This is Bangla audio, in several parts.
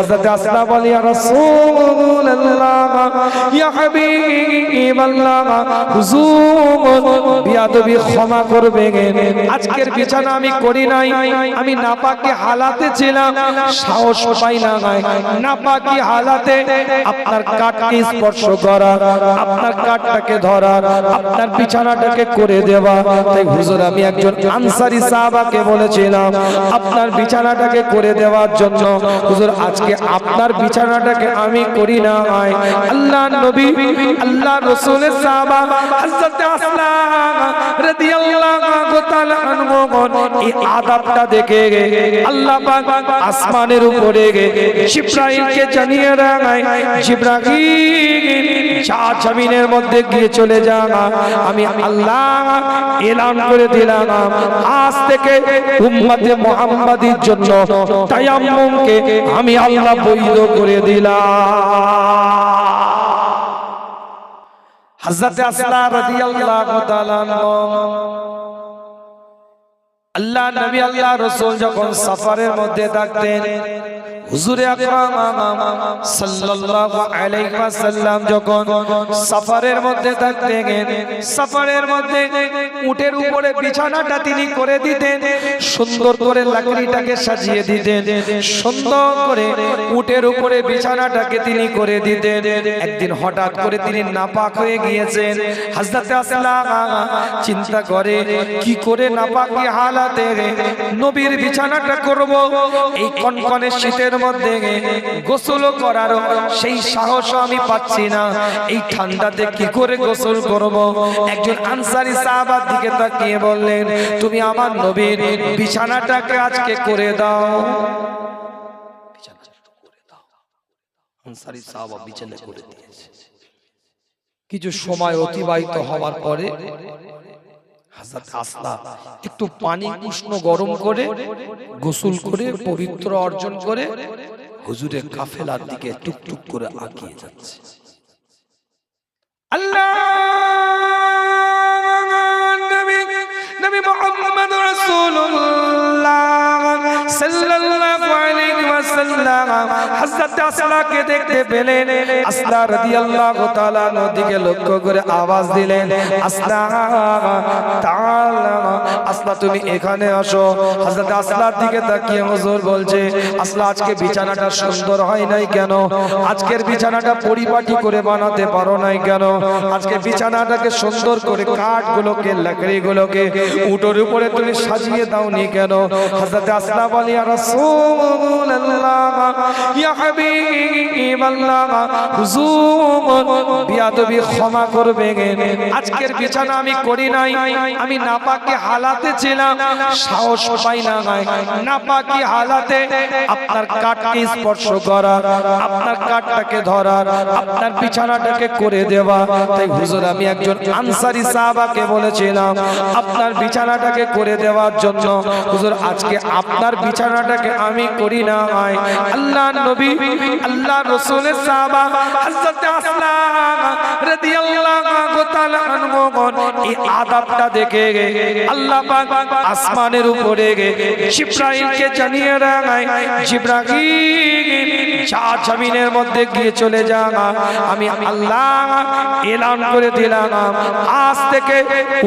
হযরত আসলা বলে ইয়া রাসূলুল্লাহ, ইয়া হাবিবাল্লাহ, হুজুর, বিয়াদবি ক্ষমা করবে। আজকের বিছানা আমি করি নাই, আমি নাপাকি হালাতে ছিলাম, সাহস পাই না নাপাকি হালাতে আপনার কাটকে স্পর্শ করা, আপনার কাটটাকে ধরা, আপনার বিছানাটাকে করে দেওয়া। তাই হুজুর, আমি একজন আনসারি সাহাবাকে বলেছিলাম, আপনার বিছানাটাকে করে দেওয়ার জন্য। হুজুর, আজকে আপনার বিছানাটাকে আমি করি না আল্লাহ নবী, আল্লাহ রসুলের সাহাবা হযরত আসলাম রাদিয়াল্লাহু তাআলা আনহু এই আদাবটা দেখে আল্লাহ পাক আসমানের উপরে জিব্রাইলকে জানিয়ে রাখায় জিব্রাইল চা জমিনের মধ্যে গিয়ে চলে যা, আমি আল্লাহ এলান করে দিলাম। আজ থেকে উম্মতে মুহাম্মাদির জন্য তায়াম্মুমকে আমি আল্লাহ বৈধ করে দিলাম হযরত আসলা রাদিয়াল্লাহু তাআলা আল্লাহ নবী, আল্লাহ রাসূল যখন সফরের মধ্যে থাকতেন হুজুরে আকরাম, সাল্লাল্লাহু আলাইহি ওয়াসাল্লাম যখন সফরের মধ্যে থাকতেন, সফরের মধ্যে উটের উপরে বিছানাটা তিনি করে দিতেন, সুন্দর করে লাকড়িটাকে সাজিয়ে দিতেন, সুন্দর করে উটের উপরে বিছানাটাকে তিনি করে দিতেন। একদিন হঠাৎ করে তিনি নাপাক হয়ে গিয়েছেন। হযরতে আসলাম, চিন্তা করে কি করে নাপাকি হালাতে নবীর বিছানাটা করব, এই কনকনে শীতের মধ্যে গোসল করার সেই সাহস আমি পাচ্ছি না। এই ঠান্ডাতে কি করে গোসল করব? একজন আনসারি সাহাবার দিকে তাকিয়ে বললেন তুমি আমার নবীর বিছানাটাকে আজকে করে দাও। আনসারি সাহাবা বিছানা করে দিয়েছে। কিছু সময় অতিবাহিত হওয়ার পরে হাজরত আসলা একটু পানি উষ্ণ গরম করে গোসল করে পবিত্র অর্জন করে হুজুরের কাফেলার দিকে টুকটুক করে আগিয়ে যাচ্ছে। আল্লাহ! নবী মুহাম্মদ রাসূলুল্লাহ সাল্লাল্লাহু আলাইহি ওয়াসাল্লাম হযরত আসলাকে দেখতে পেলেন। আসলা রাদিয়াল্লাহু তাআলা নদীকে লক্ষ্য করে আওয়াজ দিলেন আসলা তাআলা আসলা তুমি এখানে আসো। হযরত আসলার দিকে তাকিয়ে হুজুর বলছে আসলা আজকে বিছানাটা সুন্দর হয় নাই কেন? আজকের বিছানাটা পরিপাটি করে বানাতে পারো নাই কেন? আজকে বিছানাটাকে সুন্দর করে কাঠগুলোকে, লাকড়িগুলোকে উটোর উপরে তুমি সাজিয়ে দাওনি কেন? হযরত আসলা বলি, ইয়া রাসূলুল্লাহ, ইয়া হাবিবাল্লাহ, হুজুর, বিয়াদবি ক্ষমা করবে আজকের বিছানা আমি করি নাই। আমি নাপাকি হালাতে ছিলাম, সাহস পাই না নাপাকি হালাতে আপনার কাটকে স্পর্শ করা, আপনার কাটটাকে ধরা, আপনার বিছানাটাকে করে দেওয়া। তাই হুজুর, আমি একজন আনসারি সাহাবাকে বলেছিলাম, আপনার বিছানাটাকে করে দেওয়ার জন্য। হুজুর, আজকে আপনার বিছানাটাকে আমি করি না আল্লাহ নবী, আল্লাহ রসুলের সাহাবা হযরত আসলাম রাদিয়াল্লাহু তাআলা আনহু এই আদাবটা দেখে আল্লাহ পাক আসমানের উপরে জিব্রাইলকে জানিয়ে রাখায়, জিব্রাইল চা জমিনের মধ্যে গিয়ে চলে যা আমি আল্লাহ এলান করে দিলাম। আজ থেকে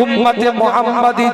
উম্মতে মুহাম্মাদির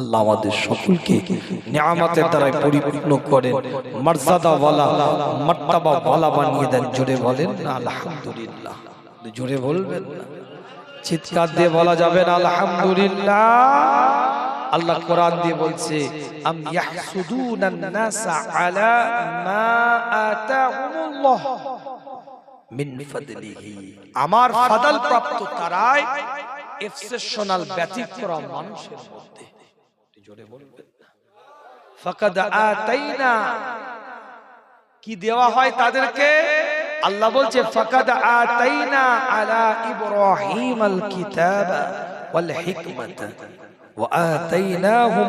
আল্লাহ আমাদের সকলকে নিয়ামতের দ্বারাই পরিপূর্ণ করেন। মর্যাদা ওয়ালা, মার্তাবা ওয়ালা বানিয়ে দেন, জোরে বলেন, আলহামদুলিল্লাহ। জোরে বলবেন না। চিৎকার দিয়ে বলা যাবে না, আলহামদুলিল্লাহ। আল্লাহ কোরআন দিয়ে বলছে, আম ইয়াহসুদুনান নাসা আলা মা আতাহুমুল্লাহ মিন ফাদলিহি। আমার ফাদল প্রাপ্ত তারাই এক্সেপশনাল ব্যতিক্রম মানুষের মধ্যে। জোরে বলবেন ফাকাদ আতাইনা। কি দেওয়া হয় তাদেরকে? আল্লাহ বলছে ফাকাদ আতাইনা আলা ইব্রাহিম আল কিতাবা ওয়াল হিকমাতা ওয়া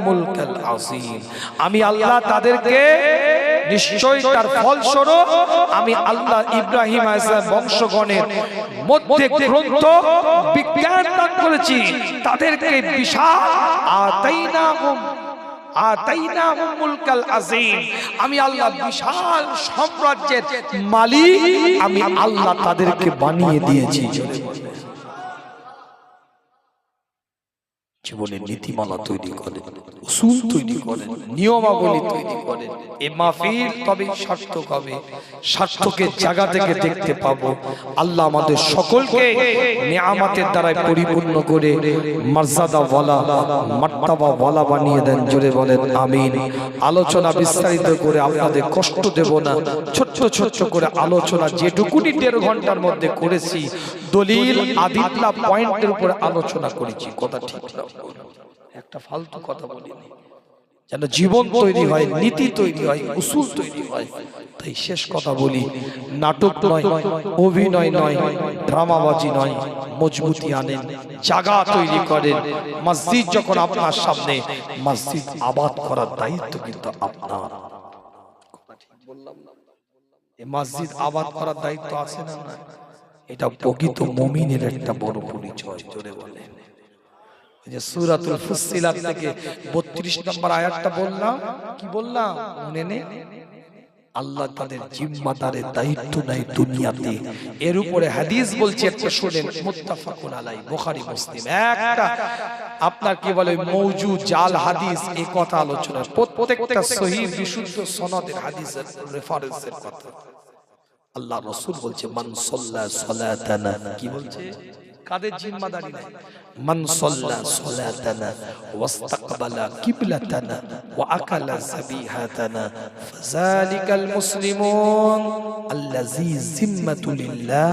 মুলকাল আযীম। আমি আল্লাহ তাদেরকে নিশ্চয়ই তার ফলস্বরূপ আমি আল্লাহ ইব্রাহিম আলাইহিস বংশগণের মধ্যে গ্রন্থ বিজ্ঞান দান করেছি। তাদেরকে বিশাল আযীম। আমি আল্লাহ বিশাল সাম্রাজ্যের মালিক, আমি আল্লাহ তাদেরকে বানিয়ে দিয়েছি। জীবনের নীতিমালা তৈরি করেন উসুল তৈরি করেন নিয়মাবলী তৈরি করেন। এ মাহফিল তবে সার্থক হবে? সার্থকের জায়গা থেকে দেখতে পাবো। আল্লাহ আমাদের সকলকে নিয়ামতের দ্বারাই পরিপূর্ণ করে মর্যাদা বলা মার্তাবা বলা বানিয়ে দেন জোরে বলেন আমিন। আলোচনা বিস্তারিত করে আপনাদের কষ্ট দেব না। ছোট্ট ছোট্ট করে আলোচনা যেটুকুনি দেড় ঘণ্টার মধ্যে করেছি দলিল আদিল্লা পয়েন্টের উপরে আলোচনা করেছি। কথা ঠিক একটা ফালতু কথা বলিনি। যেন জীবন তৈরি হয়, নীতি তৈরি হয়, উসুল তৈরি হয়। তাই শেষ কথা বলি, নাটক নয়, অভিনয় নয়, ড্রামাবাজি নয়, মজবুতি আনেন, জাগা তৈরি করেন। মসজিদ যখন আপনার সামনে, মসজিদ আবাদ করার দায়িত্ব কিন্তু আপনার। মসজিদ আবাদ করার দায়িত্ব আছে না না এটা প্রকৃত মমিনের একটা বড় পরিচয়, জোরে ওই যে সূরাতুল ফুসসিলাত থেকে 32 নম্বর আয়াতটা বললাম, কি বললাম? মনে নেই? আল্লাহ তাদের জিম্মাদারের দায়িত্ব নাই দুনিয়াতে। এর উপরে হাদিস বলছে, একটা শুনেন, মুত্তাফাকুন আলাই বুখারী, মুসলিম। একটা, আপনার কি বলে মৌজুদ জাল হাদিস, এই কথা আলোচনা প্রত্যেকটা সহিহ বিশুদ্ধ সনদের হাদিসের রেফারেন্সের কথা। আল্লাহ রাসূল বলছে, মান সাল্লা সালাতানা। কি বলছে? কাদের জিম্মাদারি নাই। মান সাল্লা সালাতানা ওয়াস্তাকবালা কিবলাতানা ওয়া আকালা যাবিহাতানা ফাযালিকাল মুসলিমুন আল্লাযী জিম্মাতু লিল্লাহ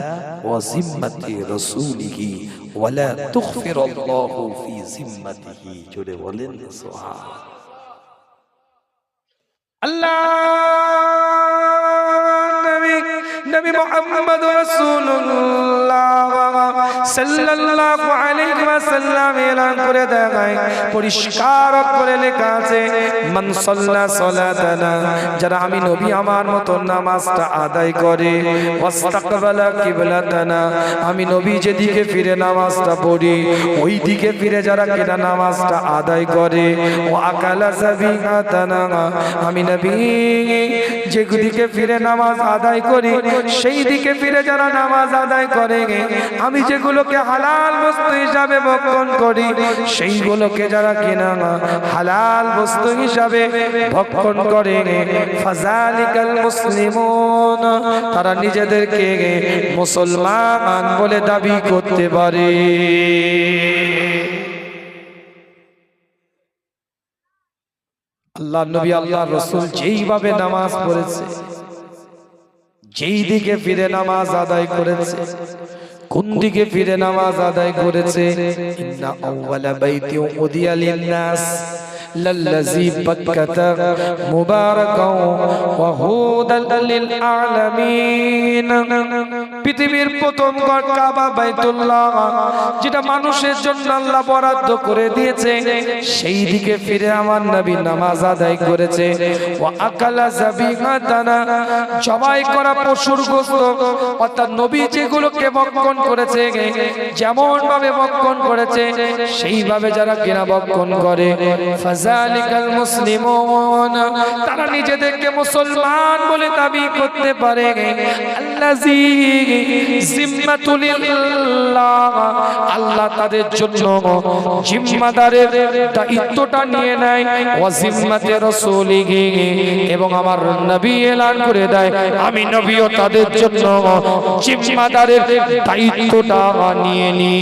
ওয়া জিম্মাতি রাসূলিহি ওয়া লা তুগফিরাল্লাহু ফি জিম্মাতিহি জোরে বলেন সুবহান আল্লাহ নবী মুহাম্মদ রাসূলুল্লাহ সাল্লাল্লাহু আলাইহি ওয়াসাল্লাম এলান করে পরিষ্কার করে লেখা আছে, মান সাল্লা যারা আমি নবী আমার নামাজটা আদায় করে আমি নবী যেদিকে ফিরে নামাজটা পড়ি ওই দিকে ফিরে যারা কিনা নামাজটা আদায় করে, ও আকালা আমি নবী ফিরে নামাজ আদায় করি সেই দিকে ফিরে যারা নামাজ আদায় করে, আমি যেগুলোকে হালাল বস্তু হিসাবে ভক্ষণ করি, সেইগুলোকে যারা কিনা হালাল বস্তু হিসাবে ভক্ষণ করে ফাজালিকাল মুসলিমুন, তারা নিজেদেরকে মুসলমান বলে দাবি করতে পারে। আল্লাহ নবী, আল্লাহ রসুল যেইভাবে নামাজ পড়েছে যেই দিকে ফিরে নামাজ আদায় করেছে কোন দিকে ফিরে নামাজ আদায় করেছে? ইন্না আউওয়ালা বাইতি উদিয়া লিন-নাস। লাল্লাযী বাক্কাতা মুবারাকাও ওয়া হুদাল লিল আলামিন। পৃথিবীর প্রথম ঘর কাবা বাইতুল্লাহ, যেটা মানুষের জন্য আল্লাহ বরাদ্দ করে দিয়েছে, সেই দিকে ফিরে আমার নবী নামাজ আদায় করেছে। ওয়া আকালা যাবিহাতানা জবাই করা পশুর গোশত অর্থাৎ নবী যেগুলোকে ভক্ষণ করেছে যেমন ভাবে ভক্ষণ করেছে, সেইভাবে যারা কিনা ভক্ষণ করে। ফাজালিকাল মুসলিমুন, তারা নিজেদেরকে মুসলমান বলে দাবি করতে পারে। আল্লাজি আল্লাহ তাদের জন্য জিম্মাদারের দায়িত্বটা নিয়ে নেয়। এবং আমার নবী এলান করে দেয়। আমি নবীও তাদের জন্য জিম্মাদারের দায়িত্বটা নিয়ে নি।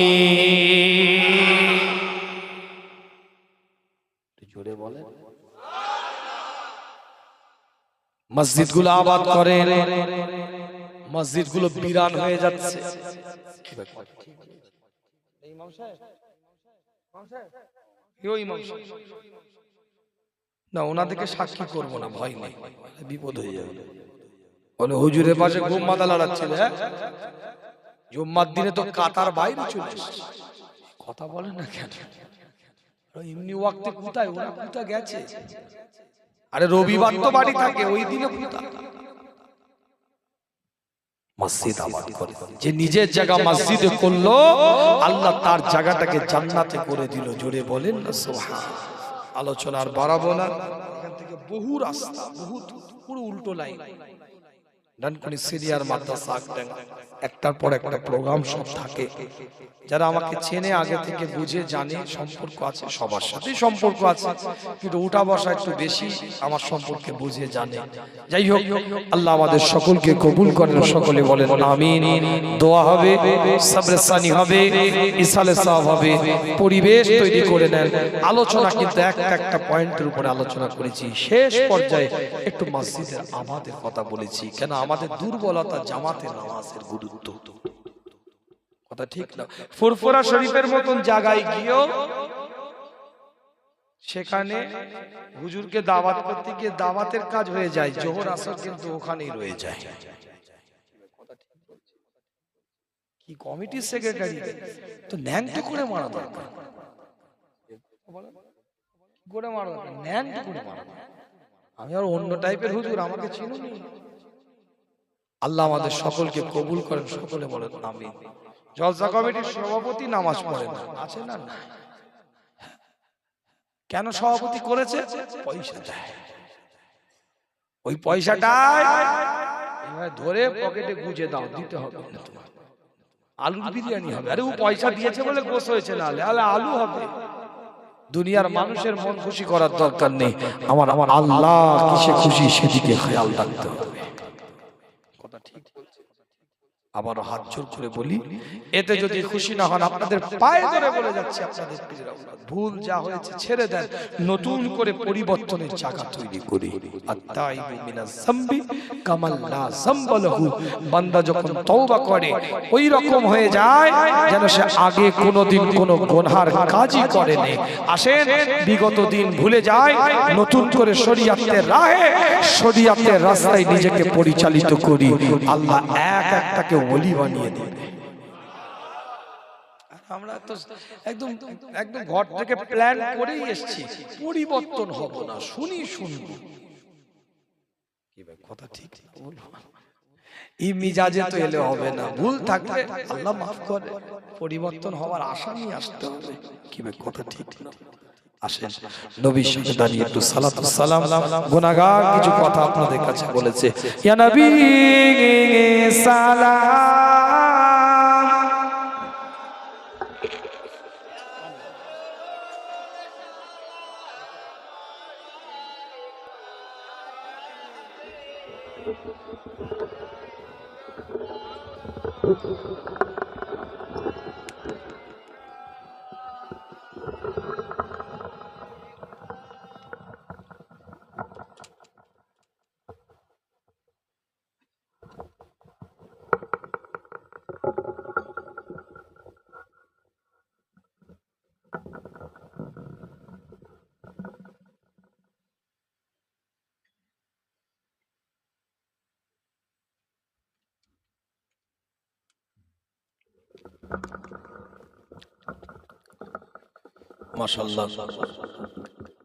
মসজিদগুলো আবাদ করেন। মসজিদগুলো বিরান হয়ে যাচ্ছে। না ওনাদেরকে সাক্ষী করব না ভয় নেই। বিপদ হয়ে যাবে। বলে হুজুরের পাশে লড়াচ্ছিল হ্যাঁ? জুম্মার দিনে তো কাতার বাইরে চলে কথা বলে না কেন? এমনি ওয়াক্তে কোথায়? ওরা কোথায় গেছে? আরে রবিবার তো বাড়ি থাকে ওই দিনে কোথায়? মসজিদ আবাদ করে যে নিজের জায়গা মসজিদে করল আল্লাহ তার জায়গাটাকে জান্নাতে করে দিল। জোরে বলেন না সোহা আলোচনা আর বাড়াবো না। এখান থেকে বহু রাস্তা বহু পুরো উল্টো লাইন। ডানকুনি সিরিয়ার মাদ্রাসা একটার পর একটা প্রোগ্রাম সব থাকে যারা আমাকে চেনে আগে থেকে বুঝে জানে সম্পর্ক আছে সবার সাথেই সম্পর্ক আছে কিন্তু উঠা বসা একটু বেশি আমার সম্পর্কে বুঝে জানে যাই হোক আল্লাহ আমাদের সকলকে কবুল করেন, সকলে বলেন আমিন। দোয়া হবে সাবরেসানি হবে, ইসালে সাহ হবে, পরিবেশ তৈরি করে নেন। আলোচনা কিন্তু একটা একটা পয়েন্টের উপরে আলোচনা করেছি। শেষ পর্যায়ে একটু মসজিদের আমাদের কথা বলেছি। কেন আমাদের দুর্বলতা জামাতের নামাজের গুরুত্ব। কথা ঠিক না? ফুরফুরা শরীফের মতন জায়গায় গিয়েও সেখানে হুজুরকে দাওয়াত করতে গিয়ে দাওয়াতের কাজ হয়ে যায়, জোহর আসর কিন্তু ওখানেই রয়ে যায়। কি কমিটির সেক্রেটারি? তো ন্যাংটো করে মারা দরকার। করে মারা দরকার? ন্যাংটো করে মারা। আমি আর অন্য টাইপের হুজুর, আমাকে চিনুনি। আল্লাহ আমাদের সকলকে কবুল করেন, সকলে বলেন, আমিন। জলসা কমিটির সভাপতি নামাজ পড়ে না আছে না কেন সভাপতি করেছে? পয়সা দেয়। ওই পয়সাটাই এবার ধরে পকেটে গুজে দাও, দিতে হবে আলুর বিরিয়ানি হবে। আরে ও পয়সা দিয়েছে বলে গোস হয়েছে না আলে আলু হবে। দুনিয়ার মানুষের মন খুশি করার দরকার নেই। আমার আমার আল্লাহ কিসে খুশি সেদিকে খেয়াল রাখতে হবে। কথা ঠিক বলছে। আবারও হাত জোর করে বলি এতে যদি খুশি না হন আপনাদের পায়ে ধরে বলে যাচ্ছে আপনাদের ভুল যা হয়েছে ছেড়ে দেন নতুন করে পরিবর্তনের জায়গা তৈরি করি। আত্তাইবু মিনাজ যামবি কামাল লা যামবা বান্দা যখন তওবা করে ওই রকম হয়ে যায় যেন সে আগে কোনোদিন কোনো গুনহার কাজই করেনি আসেন বিগত দিন ভুলে যায় নতুন করে শরীয়তের রাহে শরীয়তের রাস্তায় নিজেকে পরিচালিত করি আল্লাহ এক একটাকে ওলি বানিয়ে দিবে আমরা তো একদম একদম ঘর থেকে প্ল্যান করেই এসেছি পরিবর্তন হব না শুনি শুনব। কথা ঠিক বলব এই মিজাজে তো এলে হবে না। ভুল থাকলে আল্লাহ মাফ করে। পরিবর্তন হওয়ার আশা নিয়ে আসতে হবে। কি কথা ঠিক না। আসেন নবীর সাথে দাঁড়িয়ে একটু সালাত সালাম। কিছু কথা আপনাদের কাছে বলেছে। ইয়া নবী, সালাম।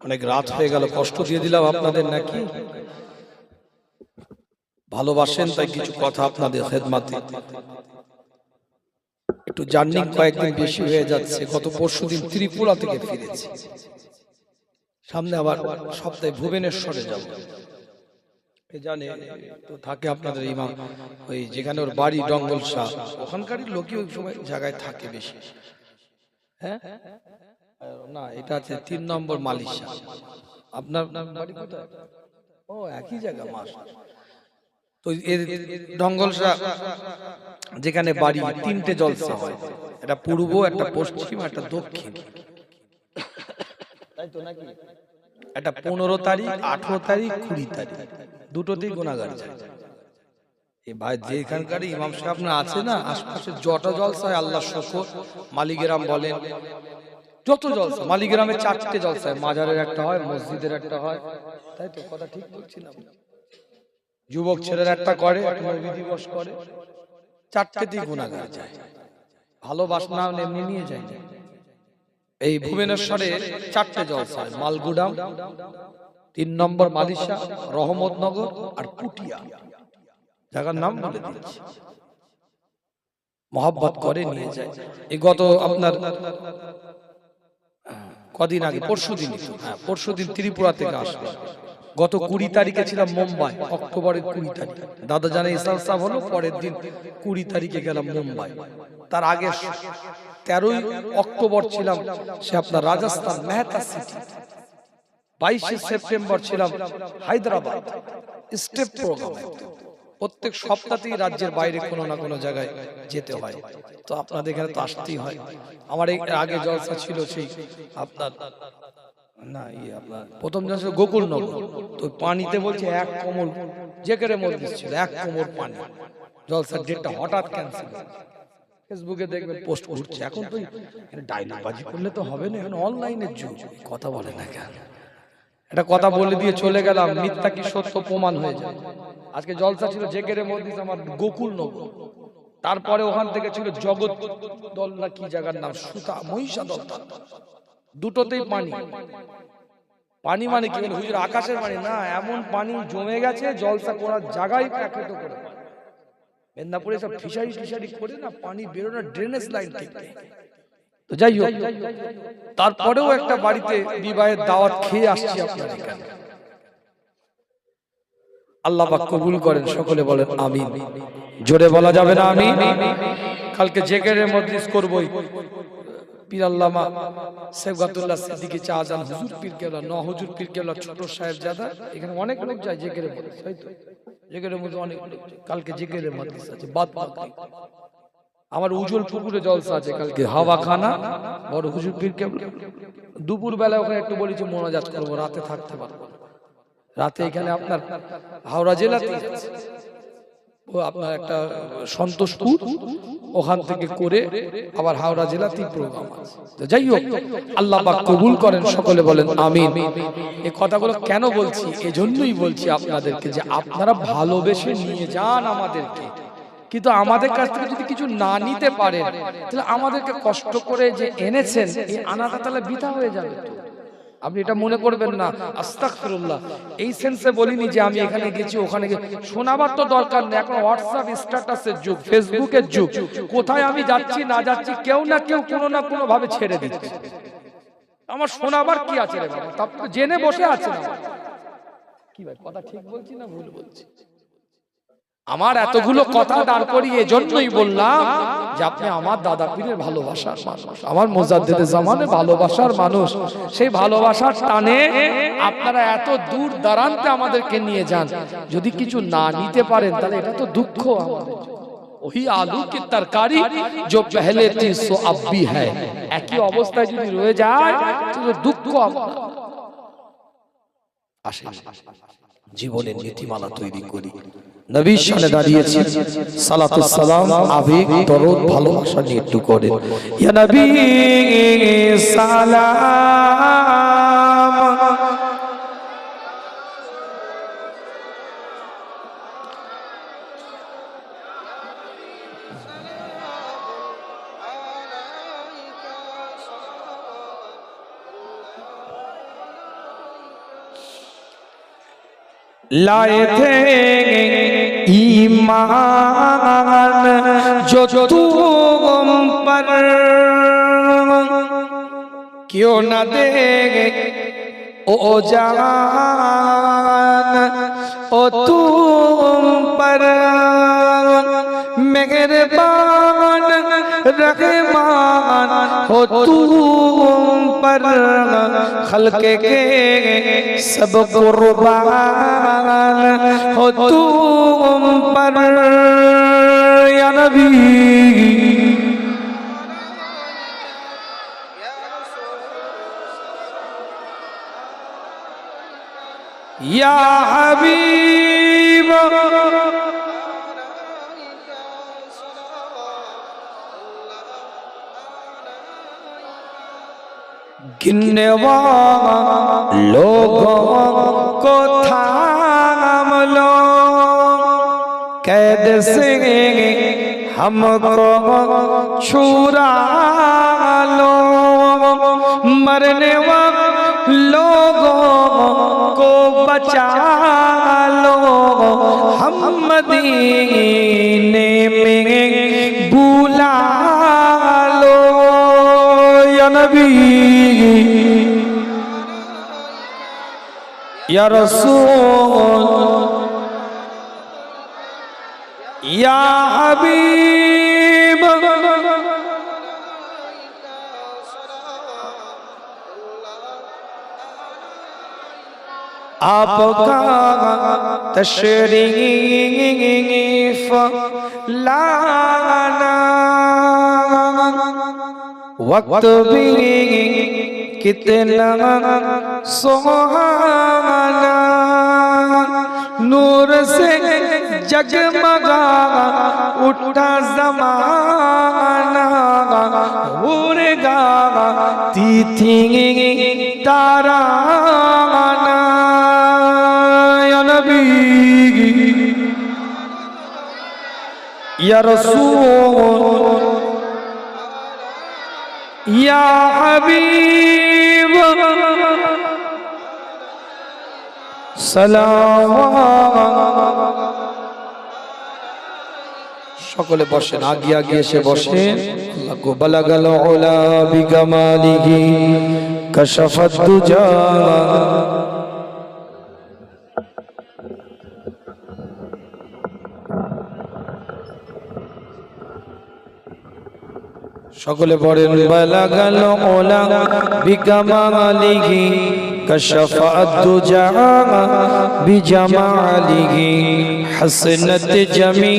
অনেক রাত হয়ে গেল, কষ্ট দিয়ে দিলাম আপনাদের নাকি? ভালোবাসেন তাই কিছু কথা আপনাদের খেদমাতে। একটু জার্নি কয়েকদিন বেশি হয়ে যাচ্ছে, গত পরশু দিন ত্রিপুরা থেকে ফিরেছি। সামনে আবার সপ্তাহে ভুবনেশ্বরে যাব। জানে তো থাকে আপনাদের ইমাম ওই যেখানে ওর বাড়ি ডঙ্গল শাহ ওখানকারই লোকই ওই সময় জায়গায় থাকে বেশি। হ্যাঁ? না এটা আছে তিন নম্বর মালিশা আপনার বাড়ি কোথায়? ও একই জায়গা মাস তো এর ডঙ্গলসা যেখানে বাড়ি তিনটে জলসা হয়। একটা পূর্ব একটা পশ্চিম একটা দক্ষিণ। তাই তো নাকি? একটা পনেরো তারিখ আঠারো তারিখ কুড়ি তারিখ। দুটোতেই গোনাগার যায় এই ভাই যেখানকার ইমাম সাহেব না আছে না আশপাশে যত জলসা হয় আল্লাহ শকর মালিগেরাম বলেন যত জলসা মালিগ্রামে চারটে জলসা হয় মাজারের একটা হয় মসজিদের একটা হয়। তাই তো কথা ঠিক বলছি না যুবক ছেলের একটা করে দিবস করে। চারটেতেই গুণাগার যায় ভালোবাসনা এমনি নিয়ে যায়। এই ভুবনেশ্বরে চারটে জলসা মালগুডাম তিন নম্বর মালিশা রহমতনগর আর পুটিয়া জায়গার নাম বলে দিচ্ছি মহাব্বত করে নিয়ে যায়। এই গত আপনার কদিন আগে পরশু দিন হ্যাঁ পরশু দিন ত্রিপুরা থেকে আসলো। গত কুড়ি তারিখে ছিলাম মুম্বাই অক্টোবরের কুড়ি তারিখ। দাদা জানে ইসাল সাহেব হলো পরের দিন কুড়ি তারিখে গেলাম মুম্বাই। তার আগে তেরোই অক্টোবর ছিলাম, সে আপনার রাজস্থান মেহতা সিটি। বাইশে সেপ্টেম্বর ছিলাম হায়দ্রাবাদ, স্টেপ প্রোগ্রাম। প্রত্যেক সপ্তাহতেই রাজ্যের বাইরে কোনো না কোনো জায়গায় যেতে হয়। তো আপনাদের এখানে তো আসতেই হয়। আমার এই আগে জলসা ছিল সেই আপনার, না ইয়ে আপনার প্রথম জলসা গোকুল নগর তো পানিতে বলছে এক কোমল, যে জেকেরে মধ্যে ছিল এক কোমর পানি। জলসার ডেটটা হঠাৎ ক্যান্সেল ফেসবুকে দেখবেন পোস্ট করছে। এখন তো ডায়লগ বাজি করলে তো হবে না এখন অনলাইনের যুগ। কথা বলে না কেন? একটা কথা বলে দিয়ে চলে গেলাম মিথ্যা কি সত্য প্রমাণ হয়ে যায়। আজকে জলসা ছিল জেকেরে মধ্যে আমার গোকুল নগর। তারপরে ওখান থেকে ছিল জগৎ দল না কি জায়গার নাম? সুতা মহিষা দল দুটোতেই পানি। পানি। মানে কি বলে হুজুর আকাশের পানি। না এমন পানি জমে গেছে জলসা করার জায়গায় প্যাকেট করে। মেদিনীপুরে সব ফিশারি ফিশারি করে না পানি বেরোনো ড্রেনেজ লাইন থেকে। তো যাই হোক তারপরেও একটা বাড়িতে বিবাহের দাওয়াত খেয়ে আসছি আপনার। এখানে আল্লাহ পাক কবুল করেন সকলে বলেন আমি জোরে বলা যাবে না আমি কালকে জেগের মধ্যে করবই। পীর আল্লামা সেবগাতুল্লাহ সিদ্দিকী চাহাজান হুজুর পীর কেবলা ন হুজুর পীর কেবলা ছোট সাহেব জাদা এখানে অনেক লোক যায় জেকেরের মজলিস তাই তো? জেকেরের মধ্যে অনেক লোক কালকে জেকেরের মজলিস আছে, বাদ বাকি। আমার উজ্জ্বল পুকুরে জলসা আছে কালকে হাওয়া খানা বড় হুজুর পীর কেবলা দুপুর বেলা ওখানে একটু বলেছি, মোনাজাত করব, রাতে থাকতে পারব রাতে এখানে আপনার হাওড়া জেলাতে। আপনার একটা সন্তোষপুর ওখান থেকে করে আবার হাওড়া জেলাতেই প্রোগ্রাম আছে। তো যাই হোক, আল্লাহ কবুল করেন, সকলে বলেন আমিন। এই কথাগুলো কেন বলছি? এজন্যই বলছি আপনাদেরকে যে আপনারা ভালোবেসে নিয়ে যান আমাদেরকে। কিন্তু আমাদের কাছ থেকে যদি কিছু না নিতে পারেন, তাহলে আমাদেরকে কষ্ট করে যে এনেছেন, এই আনাটা তাহলে বৃথা হয়ে যাবে তো। আপনি এটা মনে করবেন না। আস্তাকুল্লাহ এই সেন্সে বলিনি যে আমি এখানে গেছি ওখানে গেছি। শোনাবার তো দরকার নেই এখন হোয়াটসঅ্যাপ স্ট্যাটাসের যুগ ফেসবুকের যুগ। কোথায় আমি যাচ্ছি না যাচ্ছি কেউ না কেউ কোনো না কোনো ভাবে ছেড়ে দিচ্ছে। আমার শোনাবার কি আছে রে বাবা? জেনে বসে আছে কি ভাই কথা ঠিক বলছি না ভুল বলছি? আমার এতগুলো কথা দাঁড় করি এজন্যই বললাম যে আপনি আমার দাদা পীরের ভালোবাসার মানুষ। আমার মোজাদ্দেদের জামানে ভালোবাসার মানুষ। সেই ভালোবাসার টানে আপনারা এত দূর দাঁড়ানতে আমাদেরকে নিয়ে যান। যদি কিছু না নিতে পারেন তাহলে এটা তো দুঃখ আমাদের ওই আলু কি তরকারি যে পহলে থি সো আব্বি হ্যায়। একই অবস্থায় যদি রয়ে যায় তো দুঃখ আপনার। আসে জীবনের নীতিমালা তৈরি করি। নবীর সামনে দাঁড়িয়েছি। সালাতুস সালাম আবেগ দরদ ভালোবাসা নিয়ে একটু করেন ইয়া নবী সালাম। लाए थे ईमान जो तुम पर क्यों न दे ओ जान ओ तुम पर मेहरबान रहमान हो तुम पर खलके के सब कुर्बान हो तुम पर या नबी या हबीब गिनने वालों को थाम लो, कैद से हमको छुरा लो, मरने लोगों को बचा लो, हम मदीने يا رسول يا حبيب آپ کا تشریف لانا وقت بھی कितना सुहाना नूर से जगमगा उठा जमाना उड़गा तिथि ताराना या नबी या रसूल ইয়া হাবিব। সালাম। সকলে বসেন, আগে আগে এসে বসে গোবালা গেল ওলা বিগামালিগি কশফত দুজা। সকলে পড়েন বালাগাল উলা বিকামালিহি কাশাফাত হাসনাত জামি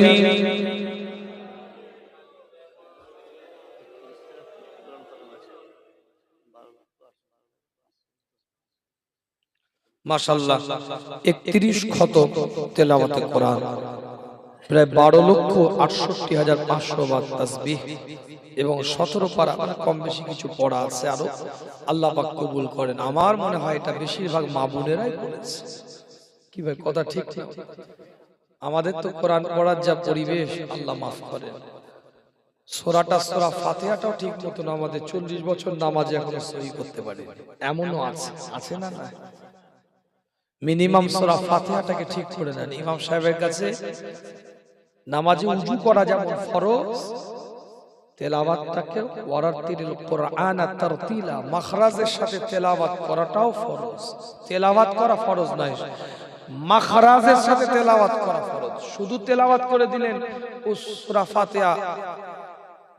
একত্রিশ খত তেলাওয়াতে কোরআন। প্রায় বারো লক্ষ আটষট্টি হাজার পাঁচশো বার তাসবিহ এবং সতেরো পারা মানে কম বেশি কিছু পড়া আছে আরও। আল্লাহ পাক কবুল করেন। আমার মনে হয় এটা বেশিরভাগ মা বোনেরাই পড়েছে। কি ভাই, কথা ঠিক ঠিক আমাদের তো কোরআন পড়ার যা পরিবেশ, আল্লাহ মাফ করেন। সোরাটা, সোরা ফাতিহাটাও ঠিক মতন আমাদের চল্লিশ বছর নামাজে এখনও সহি করতে পারে এমনও আছে। আছে না না মিনিমাম সোরা ফাতিহাটাকে ঠিক করে নেন। ইমাম সাহেবের কাছে নামাজে উজু করা যেমন ফরজ তেলাওয়াতটাকে ওয়ারাতিল কোরআন তারতিলা মাখরাজের সাথে তেলাওয়াত করাটাও ফরজ। তেলাওয়াত করা ফরজ নয় মাখরাজের সাথে তেলাওয়াত করা ফরজ। শুধু তেলাওয়াত করে দিলেন ও সূরা ফাতিহা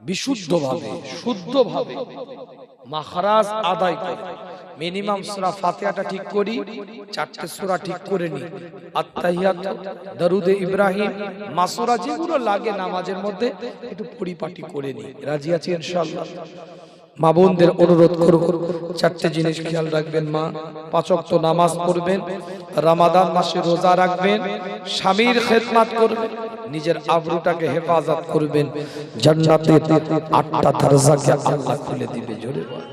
বিশুদ্ধভাবে শুদ্ধভাবে। মাখরাজ আদায় করে। মিনিমাম সূরা ফাতিহাটা ঠিক করি, চারটে সূরা ঠিক করে নি আত্তাহিয়াত, দরুদে ইব্রাহিম, মাসুরা যেগুলো লাগে নামাজের মধ্যে, একটু পরিপাটি করে নি রাজি আছি ইনশাআল্লাহ? মা বোনদের অনুরোধ করব, চারটে জিনিস খেয়াল রাখবেন মা। পাঁচ ওয়াক্ত নামাজ পড়বেন, রামাদান মাসে রোজা রাখবেন, স্বামীর খেদমাত করবেন, নিজের আবরুটাকে হেফাজত করবেন। জান্নাতে আটটা দরজাকে আল্লাহ খুলে দিবে, জোরে বল।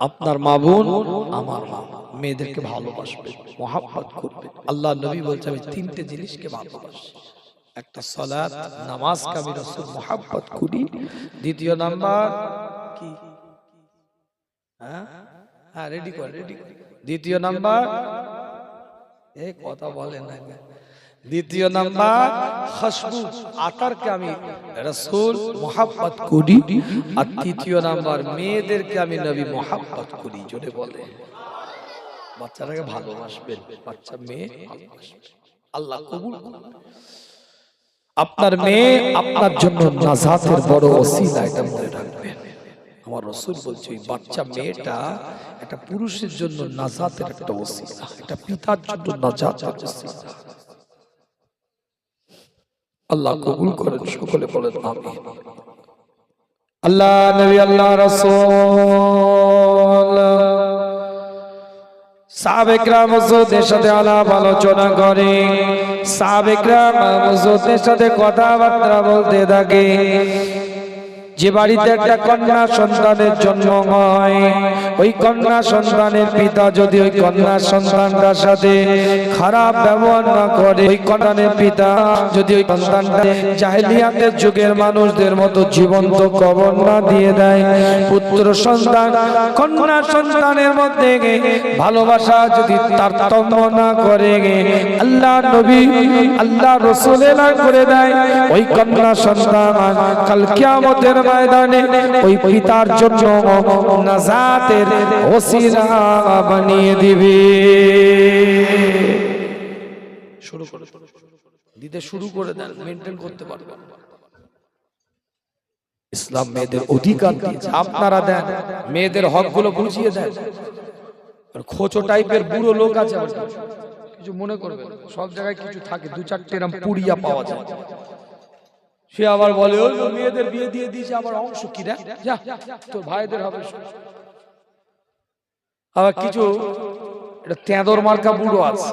আপনার মা বোন, আমার মা। মেয়েদেরকে ভালোবাসবে, মহাব্বত করবে। আল্লাহ নবী বলছে, আমি তিনটে জিনিসকে ভালোবাসি। একটা সালাত, নামাজকে আমি রসুল মহাব্বত করি। দ্বিতীয় নাম্বার, কি? হ্যাঁ? হ্যাঁ রেডি কর রেডি দ্বিতীয় নাম্বার, এ কথা বলে না। দ্বিতীয় নাম্বার খুশবু আতারকে আমি রসুল মোহাব্বত করি। আর তৃতীয় নাম্বার মেয়েদেরকে আমি নবী মোহাব্বত করি জোরে বলে। বাচ্চাটাকে ভালোবাসবেন বাচ্চা মেয়ে আল্লাহ কবুল করুন। আপনার মেয়ে আপনার জন্য নাজাতের বড় ওসিলা এটা মনে রাখবেন। আমার রসুল বলছে ওই বাচ্চা মেয়েটা একটা পুরুষের জন্য নাজাতের একটা ওসিলা একটা পিতার জন্য নাজাতের ওসিলা। আল্লাহ কবুল করেন সকলে বলেন আমি আল্লাহ নবী আল্লাহ রাসূল। সাবেকরাম মসজিদের সাথে আলাপ আলোচনা করে। সাবেকরাম মসজিদের সাথে কথাবার্তা বলতে থাকে। যে বাড়িতে একটা কন্যা সন্তানের জন্ম হয়, ওই কন্যা সন্তানের পিতা যদি ওই কন্যা সন্তানটার সাথে খারাপ ব্যবহার না করে, ওই কন্যার পিতা যদি ওই সন্তানটা জাহেলিয়াতের যুগের মানুষদের মতো জীবন্ত কবর না দিয়ে দেয়, পুত্র সন্তান কন্যা সন্তানের মধ্যে ভালোবাসা যদি তারতম্য না করে, আল্লাহ নবী, আল্লাহ রসুল এলান করে দেয়, ওই কন্যা সন্তান কাল কিয়ামতের ময়দানে ওই পিতার জন্য নাজাতের ওসিলা বানিয়ে দিবে। শুরু করে দিতে শুরু করে দেন মেনটেন করতে পারবেন ইসলাম মেয়েদের অধিকার দিয়েছে আপনারা দেন, মেয়েদের হকগুলো বুঝিয়ে দেন। খোঁচো টাইপের বুড়ো লোক আছে। কিছু। মনে করবে সব জায়গায় কিছু থাকে দু চারটে এরম পুড়িয়া পাওয়া যায়। সে আবার বলে, ওই মেয়েদের বিয়ে দিয়ে দিয়েছে আবার অংশ কি যা, তোর ভাইদের হবে আবার কিছু এটা তেঁদর মার্কা বুড়ো আছে।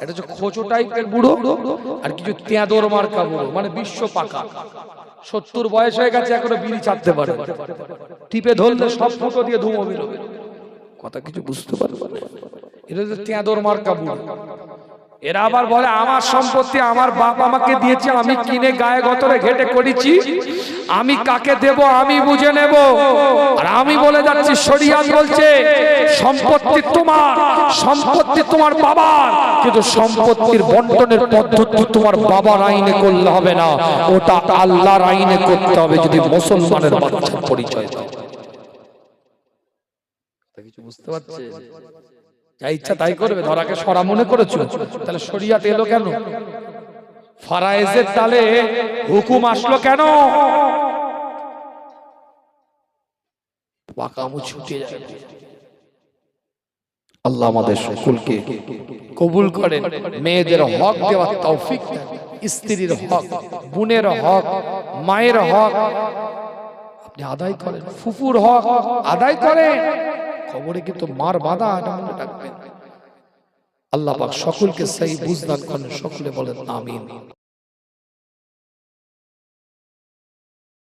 এটা হচ্ছে খোঁচো টাইপের বুড়ো আর কিছু তেঁদর মার্কা বুড়ো মানে বিশ্ব পাকা। সত্তর বয়স হয়ে গেছে, এখনও বিড়ি ছাড়তে পারে টিপে ধরলে সব ফুটো দিয়ে ধুমো কথা কিছু বুঝতে পারবে না। এটা হচ্ছে তেঁদর মার্কা বুড়ো। এরা আবার বলে আমার সম্পত্তি আমার বাপ আমাকে দিয়েছে আমি কিনে গায়ে গতরে ঘেটে করেছি আমি কাকে দেব আমি বুঝে নেব? আর আমি বলে যাচ্ছি শরিয়াত বলছে সম্পত্তি তোমার সম্পত্তি তোমার বাবার। কিন্তু সম্পত্তির বন্টনের পদ্ধতি তোমার বাবার আইনে করলে হবে না। ওটা আল্লাহর আইনে করতে হবে যদি মুসলমানের বাচ্চার পরিচয় দাও। কিছু বুঝতে পারছে যা ইচ্ছা তাই করবে ধরাকে সরা মনে করেছ? তাহলে শরিয়াত এলো কেন? ফারায়েজের তালে হুকুম আসলো কেন? ছুটে আল্লাহ আমাদের সকলকে কবুল করেন। মেয়েদের হক দেওয়ার তৌফিক স্ত্রীর হক বোনের হক মায়ের হক। আপনি আদায় করেন। ফুফুর হক আদায় করেন। খবরে কিন্তু মার বাধা এটা মনে রাখবেন। আল্লাহ পাক সকলকে সেই বুঝদান করেন, সকলে বলেন, আমিন।